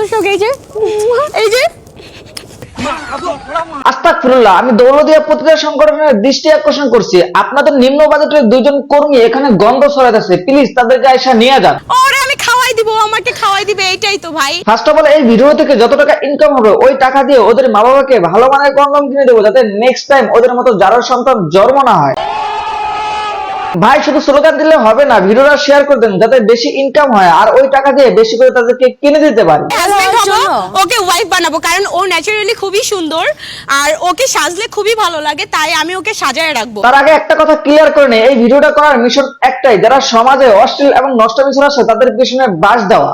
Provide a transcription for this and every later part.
দর্শক এই যে এই যে। আস্তাকফিরুল্লাহ আমি দৌলদিয়া পত্রিকা সংগঠনের দৃষ্টি আকর্ষণ করছি। আপনাদের নিম্ন বাজেটের দুইজন কর্মী এখানে গন্ধ ছড়াইতেছে। প্লিজ তাদেরকে নিয়ে যান। ওরে আমি খাওয়াই দিব আমাকে খাওয়াই দিবে এইটাই তো ভাই। ফার্স্ট অফ অল এই ভিডিও থেকে যত টাকা ইনকাম হবে ওই টাকা দিয়ে ওদের মা বাবাকে ভালো মানের কন্ডম কিনে দেবো যাতে নেক্সট টাইম ওদের মতো যারো সন্তান জন্ম না হয়। ভাই শুধু স্লোগান দিলে হবে না ভিডিওটা শেয়ার করে দেন যাতে বেশি ইনকাম হয় আর ওই টাকা দিয়ে বেশি করে তাদেরকে কিনে দিতে পারি। ওকে ওয়াইফ বানাবো কারণ ও ন্যাচারালি খুবই সুন্দর আর ওকে সাজলে খুবই ভালো লাগে তাই আমি ওকে সাজায় রাখব। তার আগে একটা কথা ক্লিয়ার করে নেই এই ভিডিওটা করার মিশন একটাই যারা সমাজে অশ্লীল এবং নষ্টমী ছড়াচ্ছে তাদের পিছনে বাস দেওয়া।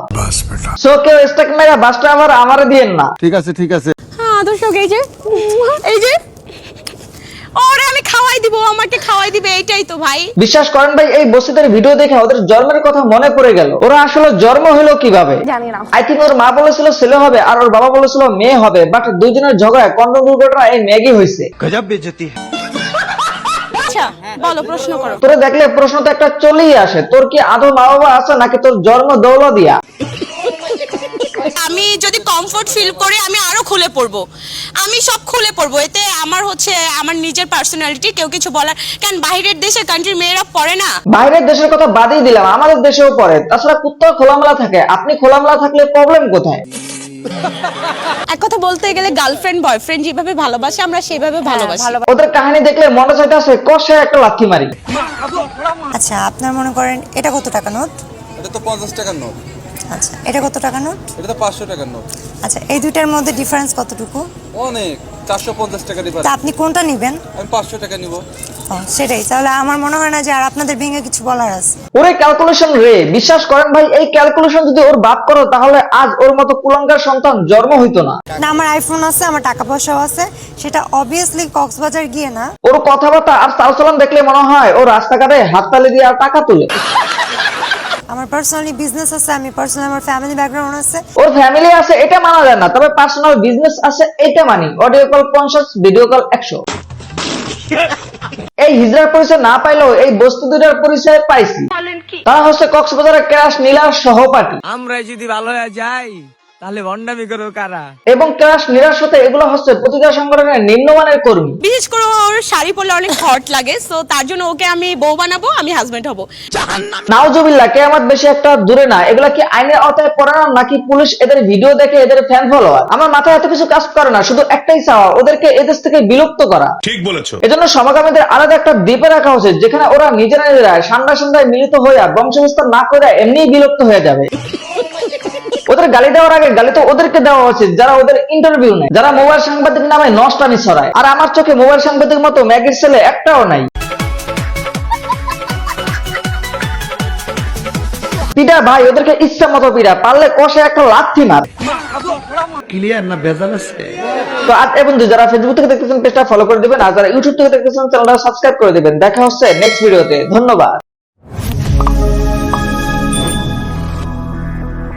সো কেউ স্টেক মেগা বাসটা আবার আমারে দিয়েন না। ঠিক আছে ঠিক আছে। হ্যাঁ দর্শক এই যে এই যে। ওরে আমি খাওয়াই দিব ও আমাকে খাওয়াই দিবে এইটাই তো ভাই। বিশ্বাস করেন ভাই এই বসিদের ভিডিও দেখে ওদের জন্মের কথা মনে পড়ে গেল। ওরা আসলে জন্ম হলো কীভাবে? জানি না। আই থিঙ্ক ওর মা বলেছিল ছেলে হবে আর ওর বাবা বলেছিল মেয়ে হবে বাট দুজনের ঝগড়ায় কন্ড দুর্ঘটনা এই ম্যাগি হয়েছে। আচ্ছা বলো প্রশ্ন করো। তোরে দেখলে প্রশ্ন তো একটা চলেই আসে তোর কি আদৌ মা বাবা আছে নাকি তোর জন্ম দৌলা দিয়া? আমি যদি কমফোর্ট ফিল করি আমি আরও খুলে পড়ব। আমি সব খুলে পড়ব। এতে আমার হচ্ছে আমার নিজের পার্সোনালিটি কেউ কিছু বলার কেন বাইরের দেশে কান্ট্রির মেয়েরা পড়ে না? বাইরের দেশের কথা বাদই দিলাম আমাদের দেশেও পড়ে। তাছাড়া কুত্তা খোলামেলা থাকে। আপনি খোলামেলা থাকলে প্রবলেম কোথায়? এক কথা বলতে গেলে গার্লফ্রেন্ড বয়ফ্রেন্ড যেভাবে ভালোবাসে আমরা সেভাবে ভালোবাসি। ওদের কাহিনী দেখলে মনে চাইতেছে কষে একটা লাথি মারি। আচ্ছা আপনার মনে করেন এটা কত টাকা নোট? এটা তো পঞ্চাশ টাকার নোট। আচ্ছা এটা কত টাকা নোট? এটা তো পাঁচশো টাকার নোট। আচ্ছা এই দুইটার মধ্যে ডিফারেন্স কতটুকু? অনেক চারশো পঞ্চাশ টাকা দিবার তা আপনি কোনটা নেবেন? আমি পাঁচশো টাকা নিব। ও সেটাই। তাহলে আমার মনে হয় না যে আর আপনাদের ভেঙে কিছু বলার আছে। ওরে ক্যালকুলেশন রে বিশ্বাস করেন ভাই এই ক্যালকুলেশন যদি ওর বাপ করো তাহলে আজ ওর মতো কুলঙ্গার সন্তান জন্ম হইতো না। না আমার আইফোন আছে আমার টাকা পয়সাও আছে। সেটা অবভিয়াসলি কক্সবাজার গিয়ে না। ওর কথাবার্তা আর চালচলন দেখলে মনে হয় ও রাস্তাঘাটে হাততালি দিয়ে আর টাকা তুলে। আমার পার্সোনালি বিজনেস আছে আমি পার্সোনালি আমার ফ্যামিলি ব্যাকগ্রাউন্ড আছে। ওর ফ্যামিলি আছে এটা মানা যায় না তবে পার্সোনাল বিজনেস আছে এটা মানি। অডিও কল পঞ্চাশ ভিডিও কল একশো। এই হিজড়ার পরিচয় না পাইলেও এই বস্তু দুটার পরিচয় পাইছি। তারা হচ্ছে কক্সবাজারের ক্রাশ নীলার সহপাঠী। আমরা যদি ভালো হয়ে যাই তাহলে কারা? এবং ক্রাশ নীলার সাথে এগুলো হচ্ছে প্রতিটা সংগঠনের নিম্নমানের কর্মী। বিশেষ করে ওর শাড়ি পরলে অনেক হট লাগে সো তার জন্য ওকে আমি বউ বানাবো আমি হাজবেন্ড হব। নাওজুবিল্লাহ কেয়ামত বেশি একটা দূরে না। এগুলা কি আইনের আওতায় পড়ে না নাকি পুলিশ এদের ভিডিও দেখে এদের ফ্যান ফলোয়ার আমার মাথায় এত কিছু কাজ করে না শুধু একটাই চাওয়া ওদেরকে এদেশ থেকে বিলুপ্ত করা। ঠিক বলেছ। এজন্য সমকামীদের আলাদা একটা দ্বীপে রাখা উচিত যেখানে ওরা নিজেরা নিজেরা সন্ধ্যা সন্ধ্যায় মিলিত হইয়া বংশবিস্তার না করে এমনি বিলুপ্ত হয়ে যাবে। ওদের গালি দেওয়ার আগে গালি তো ওদেরকে দেওয়া উচিত যারা ওদের ইন্টারভিউ নেয় যারা মোবাইল সাংবাদিক নামে নষ্টানি ছড়ায়। আর আমার চোখে মোবাইল সাংবাদিক মতো ম্যাগির ছেলে একটাও নাই। পিটা ভাই ওদেরকে ইচ্ছা মতো পিটা পারলে কষে একটা লাথি মার। ক্লিয়ার না ভেজাল আছে? তো আজ বন্ধু যারা ফেসবুক থেকে দেখতেছেন পেজটা ফলো করে দিবেন আর যারা ইউটিউব থেকে দেখতেছেন চ্যানেলটা সাবস্ক্রাইব করে দিবেন। দেখা হচ্ছে নেক্সট ভিডিওতে ধন্যবাদ।